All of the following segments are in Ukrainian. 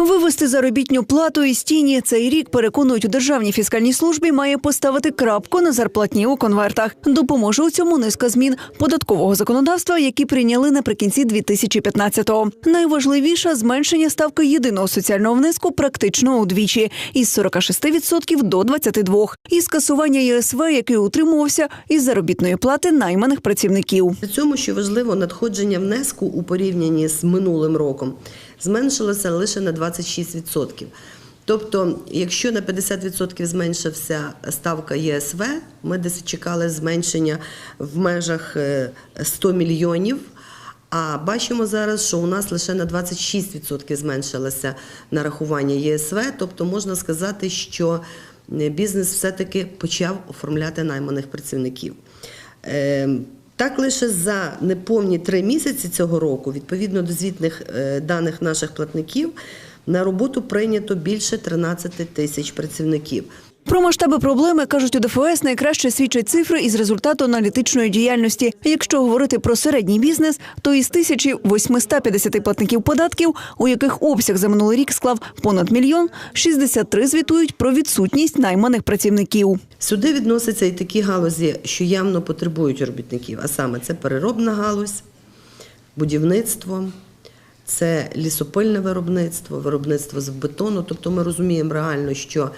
Вивести заробітню плату із тіні цей рік переконують у державній фіскальній службі має поставити крапку на зарплатні у конвертах. Допоможе у цьому низка змін податкового законодавства, які прийняли наприкінці 2015-го. Найважливіше зменшення ставки єдиного соціального внеску практично удвічі із 46% до 22%. і скасування ЄСВ, який утримувався із заробітної плати найманих працівників. При цьому, що важливо, надходження внеску у порівнянні з минулим роком зменшилося лише на 26%. Тобто, якщо на 50% зменшився ставка ЄСВ, ми десь чекали зменшення в межах е, 100 мільйонів. А бачимо зараз, що у нас лише на 26% зменшилося нарахування ЄСВ. Тобто можна сказати, що е, бізнес все-таки почав оформляти найманих працівників. Так лише за неповні три місяці цього року, відповідно до звітних е, даних наших платників, на роботу прийнято більше 13 тисяч працівників. Про масштаби проблеми кажуть у ДФС найкраще свідчать цифри із результату аналітичної діяльності. Якщо говорити про середній бізнес, то із 1850 платників податків, у яких обсяг за минулий рік склав понад мільйон, 63 звітують про відсутність найманих працівників. Сюди відносяться і такі галузі, що явно потребують робітників, а саме це переробна галузь, будівництво, це лісопильне виробництво, виробництво з бетону. Тобто ми розуміємо реально, що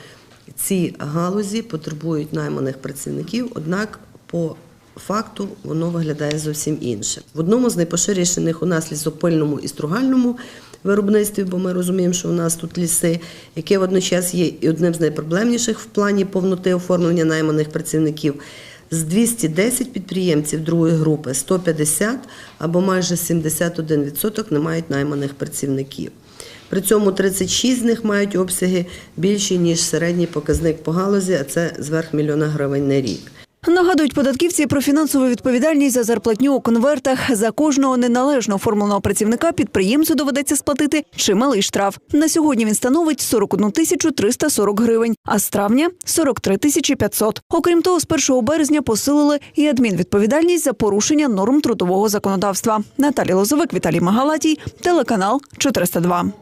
ці галузі потребують найманих працівників, однак по факту воно виглядає зовсім інше. В одному з найпоширішених у нас лісопильному і стругальному виробництві, бо ми розуміємо, що у нас тут ліси, яке водночас є і одним з найпроблемніших в плані повноти оформлення найманих працівників. З 210 підприємців другої групи 150 або майже 71% не мають найманих працівників. При цьому 36 з них мають обсяги більші, ніж середній показник по галузі, а це зверх мільйона гривень на рік. Нагадують податківці про фінансову відповідальність за зарплатню у конвертах. За кожного неналежно оформленого працівника підприємцю доведеться сплатити чималий штраф. На сьогодні він становить 41 тисячу 340 гривень, а з травня – 43 тисячі 500. Окрім того, з 1 березня посилили і адмінвідповідальність за порушення норм трудового законодавства. Наталі Лозовик, Віталій Магалатій, телеканал 402.